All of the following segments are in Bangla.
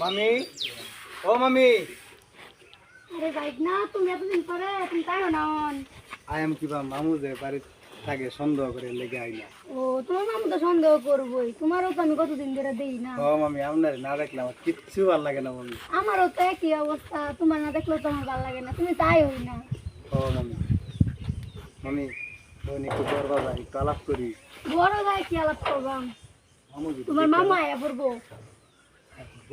মামি ও মামি। আরে বাইক না তুমি এতদিন পরে তুমি তাই না আই এম কিবা মামু যে বাড়ি থাকে সন্দেহ করে লেগে আই না। ও তোমার মামু তো সন্দেহ করবোই। তোমারও তো আমি কতদিন ধরে দেই না। ও মামি আপনার না দেখলে আমার কিচ্ছু ভালো লাগে না মামি। আমারও তো একই অবস্থা তোমার না দেখলেও তো আমার ভালো লাগে না তুমি তাই হই না। ও মামি মামি বোন একটু করবা যাই একটু আলাপ করি। বড় ভাই কি আলাপ করবাম তোমার মামা আয়া পড়ব। দেখব,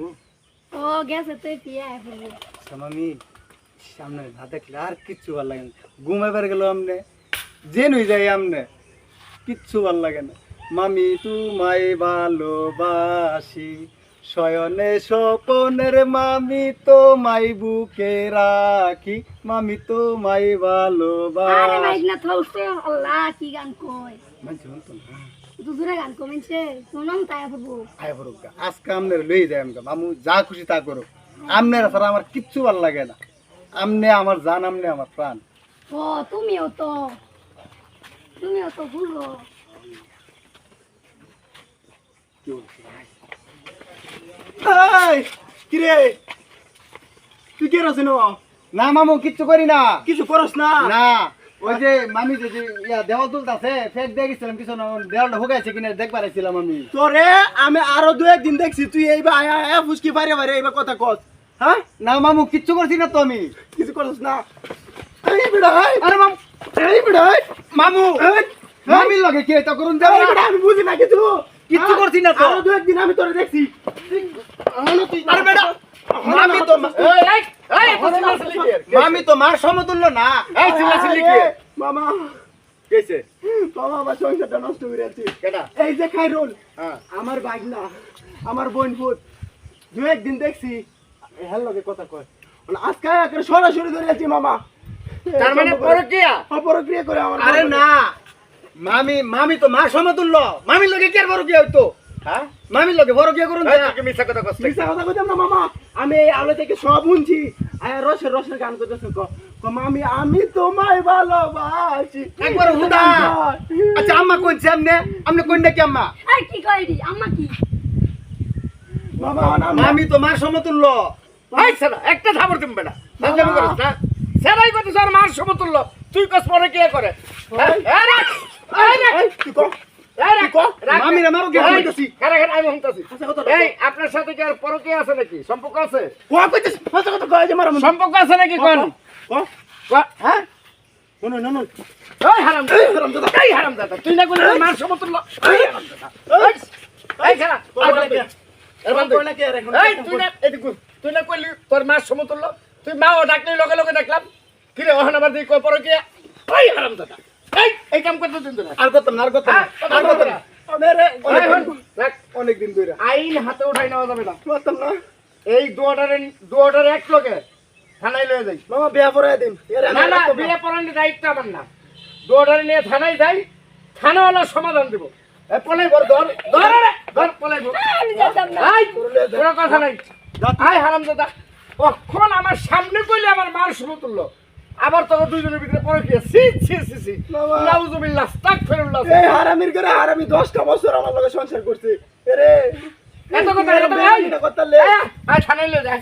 ও, গেছে তুই পিয়া ফেলে পড়ব আচ্ছা সামনে না দেখলে আর কিচ্ছু ভালো লাগে না। ঘুমাইবার গেল আমনে জেন হয়ে যায় আমনে, কিচ্ছু ভালো লাগে না। মামি, তুমায় ভালোবাসি। শয়নে স্বপনের মামি তোমায় বুকে রাখি মামি তোমায় আরে ভালোবাসি না থলছে আল্লাহ কি গান কয়। মানছি শুনতো না। দুপুরে গান কমেছে তোমার মামু তাই পড়ব আয় করুক গা। আজকে আমনের লই যায় আমকে মামু যা খুশি তা করুক আমনের ছাড়া আমার কিচ্ছু ভালো লাগে না। আমনে আমার জান আমনে আমার প্রাণ। ও তুমিও তো। তুমিও তো এই কিরে? তুই কে আছিস না মামু কিচ্ছু করি না। কিছু করস না? না ওই যে মামি যে যে ইয়া দেওয়াল তুলতাছে ফেক দিয়ে গেছিলাম কিছু না দেওয়ালটা হুকাইছে কিনা দেখবার আইছিলাম আমি। তোরে আমি আরও দু একদিন দেখছি তুই এইবার আয়া আয়া ফুসকি পারে পারে এইবার কথা কস। হ্যাঁ? না মামু কিচ্ছু করছি না তো আমি। কিছু করস না। এই বিড়া এই। আরে মামু। এই বিড়া এই। মামু মামির লগে কি এটা করুন যাবে আমি বুঝি না কিছু। কিচ্ছু হ্যাঁ? করছি না তো। আরও দু একদিন আমি তোরে দেখছি। আরে বেটা, মামি তো এই, এই, এই, তো? মামি মার সমতুল্য না। এই চিল্লাচিল্লি কি? মামা। কেছে? মামা আমার সংসারটা নষ্ট আছি কেটা? এই যে খাইরুল হ্যাঁ। আমার বাইক না আমার বোন ফুট দু একদিন দেখছি। হ্যাঁ লগে কথা কয়। মানে আজকে সরাসরি ধরে আছি মামা। তার মানে পরকিয়া অপরক্রিয়া? করে আমার আরে না। মামি মামি তো মার সমতুল্য মামির লগে কি আর বড় কি হইতো? হ্যাঁ? মামির লগে বড় কি করুন মিথ্যা কথা কষ্ট মিথ্যা কথা কইতাম না মামা। আমি এই আলো থেকে সব শুনছি। আয় রসের রসের গান করতেছে ক। ক, মামি আমি তোমায় ভালোবাসি। একবার হুদা আচ্ছা আম্মা কোনছে আমনে আমনে কোন নাকি আম্মা? এই কি কয় আম্মা কি? মামা মামি তো মার সমতুল্য ভাই সেনা একটা থাবর দিম বেটা। সেরাই করতে স্যার মার সমতুল্য তুই কস পরে কে করে? হ্যাঁ? কি কও? এই রাখ, রাখ। মামিরে মারো কে এই, কইতাছি খারা খারা, আমি হুমতাছি। আচ্ছা, কথা এই, আপনার সাথে কি আর পরকীয়া আছে নাকি? সম্পর্ক আছে? সম্পর্ক আছে কোন? হ্যাঁ? তুই না করলে মার সমতুল্য তুই না করলি তোর মার সমতুল্য তুই মা ও ডাকলি লগে লগে দেখলাম কি রে আবার দিই কয় পরকীয়া? এই হারাম দাদা। এই এই কাম করতে দিন না আর করতাম না আর করতাম না, হ্যাঁ, আর করতাম না। অনেক দিন ধরে আইন হাতে উঠাই নেওয়া যাবে না। করতাম না। এই দুয়াটারে দুয়াটারে এক লগে থানায় লয়ে যাই। মামা বিয়া পড়ায় দিন। না না বিয়ে পড়ানোর দায়িত্ব আমার না। দুয়াটারে নিয়ে থানায় যাই থানাওয়ালা সমাধান দিব। এ পলাইব ধর। ধর রে, ধর পলাইব কোনো কথা নাই। আই হারাম দাদা কখন আমার সামনে কইলে আমার মার সমতুল্য আবার তোকে দুইজনের ভিতরে পরে কি সি সি সি সি। নাউজুবিল্লাহ আস্তাগফিরুল্লাহ। এই হারামির করে হারামি দশটা বছর আমার লগে সংসার করছে। এরে এত কথা এত কথা এটা কথা থানায় যা।